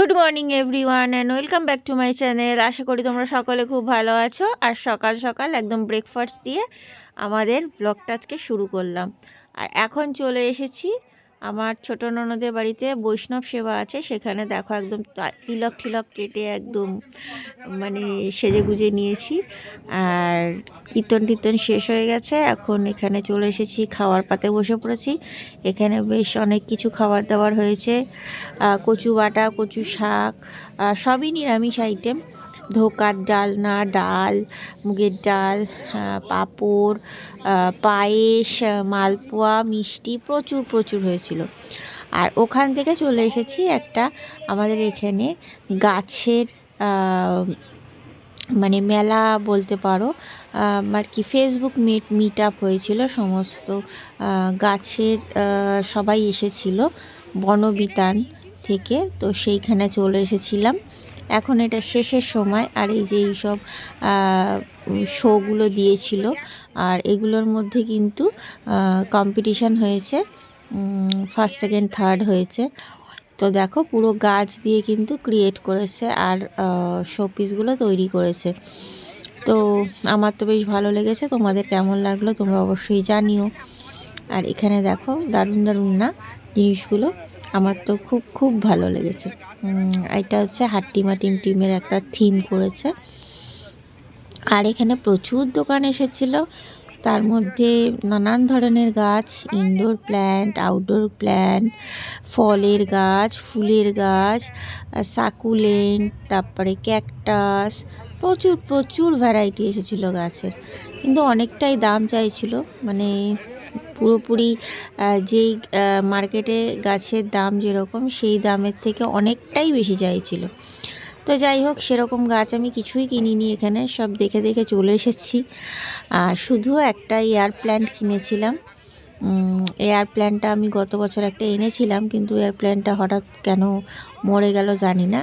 Good morning everyone and welcome back to my channel আশা করি তোমরা সকলে খুব ভালো আছো। আর সকাল সকাল একদম ব্রেকফাস্ট দিয়ে আমাদের ব্লগটা আজকে শুরু করলাম। আর এখন চলে এসেছি আমার ছোটো ননদের বাড়িতে বৈষ্ণব সেবা আছে, সেখানে দেখো একদম তিলক ঠিলক কেটে একদম মানে সেজে গুজে নিয়েছি। আর কীর্তন টীর্তন শেষ হয়ে গেছে, এখন এখানে চলে এসেছি, খাওয়ার পাতে বসে পড়েছি। এখানে বেশ অনেক কিছু খাবার দাবার হয়েছে কচু বাটা, কচু শাক সবই নিরামিষ আইটেম ধোকার ডালনা, ডাল, মুগের ডাল পাঁপড় পায়েস মালপোয়া, মিষ্টি প্রচুর প্রচুর হয়েছিল। আর ওখান থেকে চলে এসেছি একটা আমাদের এখানে গাছের মানে মেলা বলতে পারো আর কি ফেসবুক মিট মিট আপ হয়েছিল। সমস্ত গাছের সবাই এসেছিল। বনবিতান থেকে, তো সেইখানে চলে এসেছিলাম। এখন এটা শেষের সময়, আর এই যে এইসব শোগুলো দিয়েছিল, আর এগুলোর মধ্যে কিন্তু কম্পিটিশান হয়েছে ফার্স্ট সেকেন্ড থার্ড হয়েছে। তো দেখো, পুরো গাছ দিয়ে কিন্তু ক্রিয়েট করেছে, আর শোপিসগুলো তৈরি করেছে। তো আমার তো বেশ ভালো লেগেছে, তোমাদের কেমন লাগল তোমরা অবশ্যই জানিও। আর এখানে দেখো, দারুণ দারুণ না জিনিসগুলো? আমার তো খুব খুব ভালো লেগেছে। এটা হচ্ছে হাট্টিমা টিম টিমের একটা থিম করেছে। আর এখানে প্রচুর দোকান এসেছিল। তার মধ্যে নানান ধরনের গাছ ইনডোর প্ল্যান্ট আউটডোর প্ল্যান্ট ফলের গাছ, ফুলের গাছ সাকুলেন্ট, তারপরে ক্যাকটাস, প্রচুর প্রচুর ভ্যারাইটি এসেছিল গাছের। কিন্তু অনেকটাই দাম চাইছিল। মানে পুরোপুরি যেই মার্কেটে গাছের দাম যেরকম, সেই দামের থেকে অনেকটাই বেশি চাইছিল। তো যাই হোক, সেরকম গাছ আমি কিছুই কিনিনি এখানে, সব দেখে দেখে চলে এসেছি। আর শুধু একটা এয়ার প্ল্যান্ট কিনেছিলাম। এয়ার প্ল্যান্টটা আমি গত বছর একটা এনেছিলাম, কিন্তু এয়ার প্ল্যান্টটা হঠাৎ কেন মরে গেল জানি না।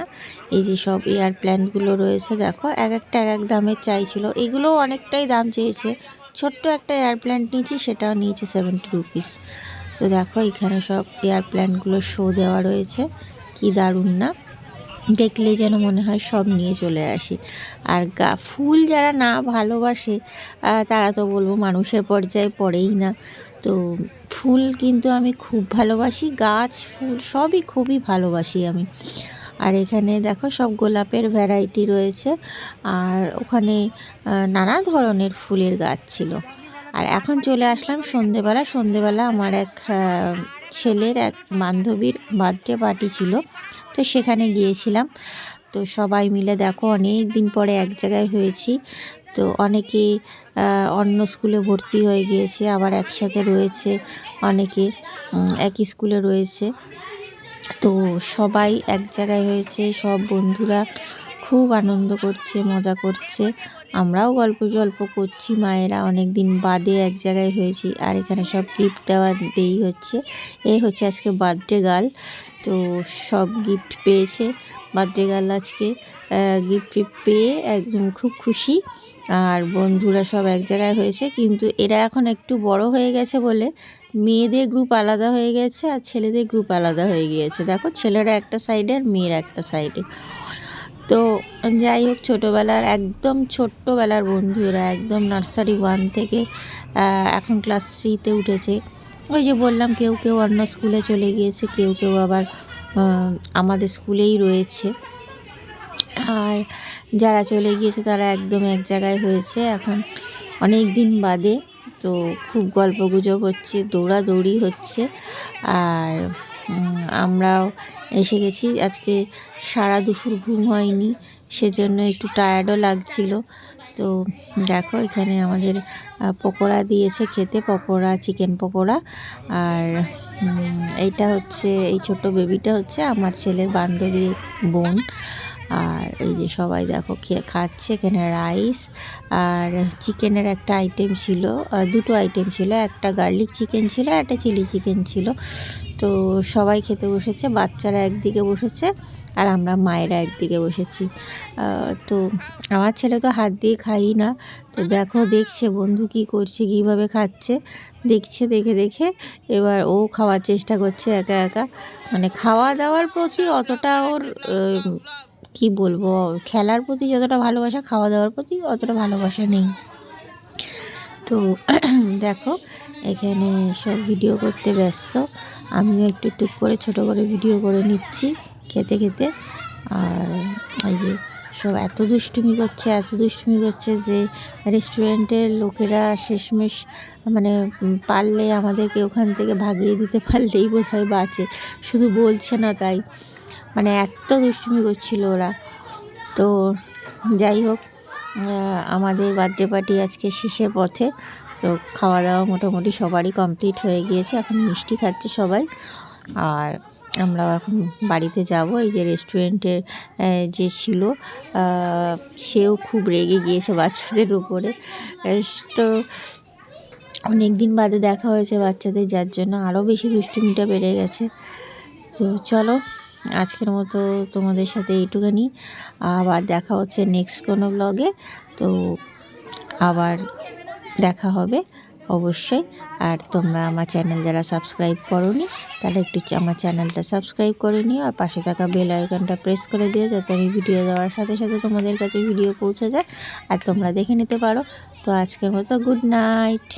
এই যে সব এয়ার প্ল্যান্টগুলো রয়েছে, দেখো, এক একটা এক এক দামের চাইছিল এগুলোও অনেকটাই দাম চেয়েছে ছোট্ট একটা এয়ার প্ল্যান্ট নিয়েছি, সেটাও নিয়েছে সেভেন্টি রুপিস তো দেখো, এখানে সব এয়ার প্ল্যান্টগুলো শো দেওয়া রয়েছে। কি দারুণ না? দেখলে যেন মনে হয় সব নিয়ে চলে আসি। আর গা, ফুল যারা না ভালোবাসে তারা তো বলব মানুষের পর্যায়ে পড়েই না। তো ফুল কিন্তু আমি খুব ভালোবাসি, গাছ, ফুল সবই খুবই ভালোবাসি আমি। আর এখানে দেখো সব গোলাপের ভ্যারাইটি রয়েছে। আর ওখানে নানা ধরনের ফুলের গাছ ছিল। আর এখন চলে আসলাম সন্ধেবেলা। সন্ধেবেলা আমার এক ছেলের এক বান্ধবীর বার্থডে পার্টি ছিল। তো সেখানে গিয়েছিলাম। তো সবাই মিলে দেখো অনেক দিন পরে এক জায়গায় হয়েছি। তো অনেকে অন্য স্কুলে ভর্তি হয়ে গিয়েছে, আবার একসাথে রয়েছে অনেকে একই স্কুলে রয়েছে। তো সবাই এক জায়গায় হয়েছে, সব বন্ধুরা খুব আনন্দ করছে, মজা করছে। আমরাও গল্প জল্প করছি, মায়েরা অনেক দিন বাদে এক জায়গায় হয়েছি আর এখানে সব গিফট দেওয়া দেই হচ্ছে। এ হচ্ছে আজকে বার্থডে গার্ল তো সব গিফট পেয়েছে। বার্থডে গার্ল আজকে গিফট পেয়ে একদম খুব খুশি। আর বন্ধুরা সব এক জায়গায় হয়েছে, কিন্তু এরা এখন একটু বড় হয়ে গেছে বলে মেয়েদের গ্রুপ আলাদা হয়ে গেছে আর ছেলেদের গ্রুপ আলাদা হয়ে গিয়েছে। দেখো, ছেলেরা একটা সাইডে আর মেয়েরা একটা সাইডে তো যাই হোক, ছোটোবেলার একদম ছোট্টবেলার বন্ধু এরা, একদম নার্সারি ওয়ান থেকে এখন ক্লাস থ্রিতে উঠেছে। ওই যে বললাম, কেউ কেউ অন্য স্কুলে চলে গিয়েছে, কেউ কেউ আবার আমাদের স্কুলেই রয়েছে। আর যারা চলে গিয়েছে, তারা একদম এক জায়গায় হয়েছে। এখন অনেক দিন বাদে তো খুব গল্প গুজব হচ্ছে, দৌড়াদৌড়ি হচ্ছে। আর আমরাও এসে গেছি। আজকে সারা দুপুর ঘুম হয়নি, সেজন্য একটু টায়ার্ডও লাগছিল। তো দেখো, এখানে আমাদের পকোড়া দিয়েছে খেতে, পকোড়া চিকেন পকোড়া। আর এইটা হচ্ছে, এই ছোট বেবিটা হচ্ছে আমার ছেলের বান্ধবীর বোন। আর এই যে সবাই দেখো খেয়ে খাচ্ছে এখানে রাইস আর চিকেনের একটা আইটেম ছিল দুটো আইটেম ছিল, একটা গার্লিক চিকেন ছিল একটা চিলি চিকেন ছিল। তো সবাই খেতে বসেছে, বাচ্চারা একদিকে বসেছে আর আমরা মায়েরা একদিকে বসেছি। তো আমার ছেলে তো হাত দিয়ে খাই না। তো দেখো, দেখছে বন্ধু কি করছে, কীভাবে খাচ্ছে। দেখছে, দেখে দেখে এবার ও খাওয়ার চেষ্টা করছে একা একা। মানে খাওয়া দাওয়ার প্রতি অতটা ওর কি বলব? খেলার প্রতি যতটা ভালোবাসা খাওয়া দাওয়ার প্রতি অতটা ভালোবাসা নেই। তো দেখো, এখানে সব ভিডিও করতে ব্যস্ত। আমিও একটু টুক করে, ছোট করে ভিডিও করে নিচ্ছি খেতে খেতে। আর এই যে সব এত দুষ্টুমি করছে, এত দুষ্টুমি করছে যে রেস্টুরেন্টের লোকেরা শেষমেশ মানে পারলে আমাদেরকে ওখান থেকে ভাগিয়ে দিতে পারলেই বোধহয় বাঁচে। শুধু বলছে না তাই। মানে এত দুষ্টুমি করছিল ওরা। তো যাই হোক আমাদের বার্থডে পার্টি আজকে শেষের পথে। তো খাওয়া দাওয়া মোটামুটি সবারই কমপ্লিট হয়ে গিয়েছে। এখন মিষ্টি খাচ্ছে সবাই। আর আমরা এখন বাড়িতে যাব। এই যে রেস্টুরেন্টের যে ছিল সেও খুব রেগে গিয়েছে বাচ্চাদের উপরে। তো অনেক দিন বাদে দেখা হয়েছে বাচ্চাদের, যার জন্য আরও বেশি দুষ্টুমিটা বেড়ে গেছে। তো চলো আজকের মতো তোমাদের সাথে এইটুখানি। আবার দেখা হচ্ছে নেক্সট কোনো ব্লগে তো আবার দেখা হবে অবশ্যই। আর তোমরা আমার চ্যানেল যারা সাবস্ক্রাইব করোনি তারা একটু আমার চ্যানেলটা সাবস্ক্রাইব করে নিও। আর পাশে থাকা বেল আইকনটা প্রেস করে দিও যাতে আমি ভিডিও দেওয়ার সাথে সাথে তোমাদের কাছে ভিডিও পৌঁছে যায়। আর তোমরা দেখে নিতে পারো। তো আজকের মতো গুড নাইট